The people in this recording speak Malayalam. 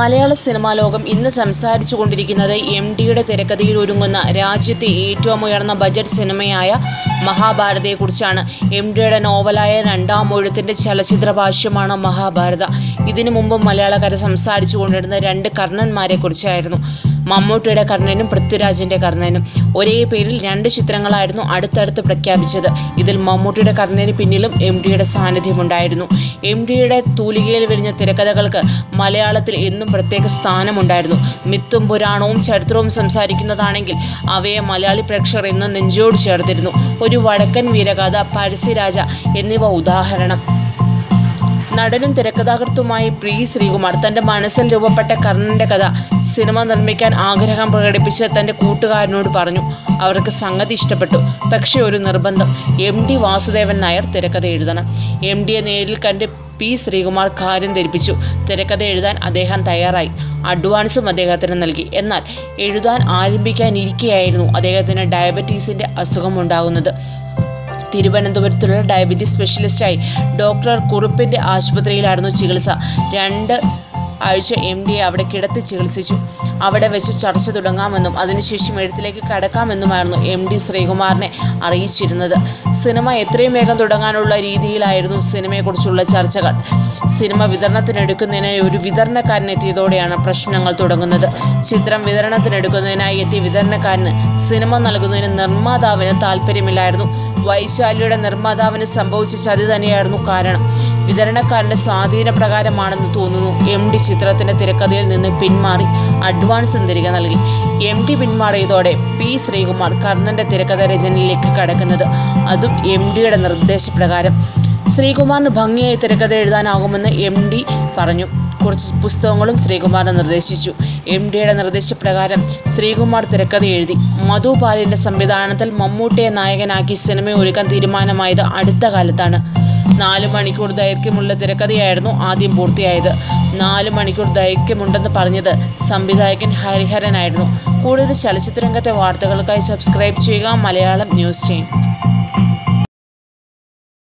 മലയാള സിനിമാ ലോകം ഇന്ന് സംസാരിച്ചു കൊണ്ടിരിക്കുന്നത് എം ഡിയുടെ തിരക്കഥയിൽ ഒരുങ്ങുന്ന രാജ്യത്തെ ഏറ്റവും ഉയർന്ന ബജറ്റ് സിനിമയായ മഹാഭാരതയെക്കുറിച്ചാണ് എം ഡിയുടെ നോവലായ രണ്ടാം ഒഴുത്തിന്റെ ചലച്ചിത്ര ഭാഷ്യമാണ് മഹാഭാരത. ഇതിനു മുമ്പ് മലയാളക്കാരെ സംസാരിച്ചു കൊണ്ടിരുന്ന രണ്ട് കർണന്മാരെക്കുറിച്ചായിരുന്നു മമ്മൂട്ടിയുടെ കർണനും പൃഥ്വിരാജിന്റെ കർണനും. ഒരേ പേരിൽ രണ്ട് ചിത്രങ്ങളായിരുന്നു അടുത്തടുത്ത് പ്രഖ്യാപിച്ചത്. ഇതിൽ മമ്മൂട്ടിയുടെ കർണന് പിന്നിലും എം ഡിയുടെ സാന്നിധ്യമുണ്ടായിരുന്നു. എം ഡിയുടെ തൂലികയിൽ വിരിഞ്ഞ തിരക്കഥകൾക്ക് മലയാളത്തിൽ എന്നും പ്രത്യേക സ്ഥാനമുണ്ടായിരുന്നു. മിത്തും പുരാണവും ചരിത്രവും സംസാരിക്കുന്നതാണെങ്കിൽ അവയെ മലയാളി പ്രേക്ഷകർ ഇന്ന് നെഞ്ചോട് ചേർത്തിരുന്നു. ഒരു വടക്കൻ വീരഗാഥ പരസ്യരാജ എന്നിവ ഉദാഹരണം. നടനും തിരക്കഥാകൃത്തുമായി പ്രീ ശ്രീകുമാർ തന്റെ മനസ്സിൽ രൂപപ്പെട്ട കർണന്റെ കഥ സിനിമ നിർമ്മിക്കാൻ ആഗ്രഹം പ്രകടിപ്പിച്ച് തന്റെ കൂട്ടുകാരനോട് പറഞ്ഞു. അവർക്ക് സംഗതി ഇഷ്ടപ്പെട്ടു. പക്ഷേ ഒരു നിർബന്ധം. എം ഡി വാസുദേവൻ നായർ തിരക്കഥ എഴുതണം. എം ഡിയെ നേരിൽ കണ്ട് പി ശ്രീകുമാർ കാര്യം ധരിപ്പിച്ചു. തിരക്കഥ എഴുതാൻ അദ്ദേഹം തയ്യാറായി. അഡ്വാൻസും അദ്ദേഹത്തിന് നൽകി. എന്നാൽ എഴുതാൻ ആരംഭിക്കാനിരിക്കെയായിരുന്നു അദ്ദേഹത്തിന് ഡയബറ്റീസിന്റെ അസുഖമുണ്ടാകുന്നത്. തിരുവനന്തപുരത്തുള്ള ഡയബറ്റീസ് സ്പെഷ്യലിസ്റ്റായി ഡോക്ടർ കുറുപ്പിന്റെ ആശുപത്രിയിലായിരുന്നു ചികിത്സ. രണ്ട് ആഴ്ച എം ഡിയെ അവിടെ കിടത്തി ചികിത്സിച്ചു. അവിടെ വെച്ച് ചർച്ച തുടങ്ങാമെന്നും അതിനുശേഷം എഴുത്തിലേക്ക് കടക്കാമെന്നുമായിരുന്നു എം ഡി ശ്രീകുമാറിനെ അറിയിച്ചിരുന്നത്. സിനിമ എത്രയും വേഗം തുടങ്ങാനുള്ള രീതിയിലായിരുന്നു സിനിമയെക്കുറിച്ചുള്ള ചർച്ചകൾ. സിനിമ വിതരണത്തിനെടുക്കുന്നതിനായി ഒരു വിതരണക്കാരൻ എത്തിയതോടെയാണ് പ്രശ്നങ്ങൾ തുടങ്ങുന്നത്. ചിത്രം വിതരണത്തിനെടുക്കുന്നതിനായി എത്തിയ വിതരണക്കാരന് സിനിമ നൽകുന്നതിന് നിർമ്മാതാവിന് താല്പര്യമില്ലായിരുന്നു വൈശാലിയുടെ നിർമ്മാതാവിന് സംഭവിച്ച ചതി തന്നെയായിരുന്നു കാരണം. വിതരണക്കാരന്റെ സ്വാധീന പ്രകാരമാണെന്ന് തോന്നുന്നു. എം ഡി ചിത്രത്തിന്റെ തിരക്കഥയിൽ നിന്ന് പിന്മാറി അഡ്വാൻസ് തിരികെ നൽകി. എം ഡി പിന്മാറിയതോടെ പി ശ്രീകുമാർ കർണന്റെ തിരക്കഥ രചനയിലേക്ക് കടക്കുന്നത്. അതും എം ഡിയുടെ നിർദ്ദേശപ്രകാരം. ശ്രീകുമാറിന് ഭംഗിയായി തിരക്കഥ എഴുതാനാകുമെന്ന് എം ഡി പറഞ്ഞു. കുറച്ച് പുസ്തകങ്ങളും ശ്രീകുമാറിന് നിർദ്ദേശിച്ചു. എം ഡിയുടെ നിർദ്ദേശപ്രകാരം ശ്രീകുമാർ തിരക്കഥ എഴുതി. മധു ബാലിന്റെ സംവിധാനത്തിൽ മമ്മൂട്ടിയെ നായകനാക്കി സിനിമ ഒരുക്കാൻ തീരുമാനമായത് അടുത്ത കാലത്താണ്. നാല് മണിക്കൂർ ദൈർഘ്യമുള്ള തിരക്കഥയായിരുന്നു ആദ്യം പൂർത്തിയായത്. നാല് മണിക്കൂർ ദൈർഘ്യമുണ്ടെന്ന് പറഞ്ഞത് സംവിധായകൻ ഹരിഹരനായിരുന്നു. കൂടുതൽ ചലച്ചിത്രരംഗത്തെ വാർത്തകൾക്കായി സബ്സ്ക്രൈബ് ചെയ്യുക മലയാളം ന്യൂസ് ചെയിൻ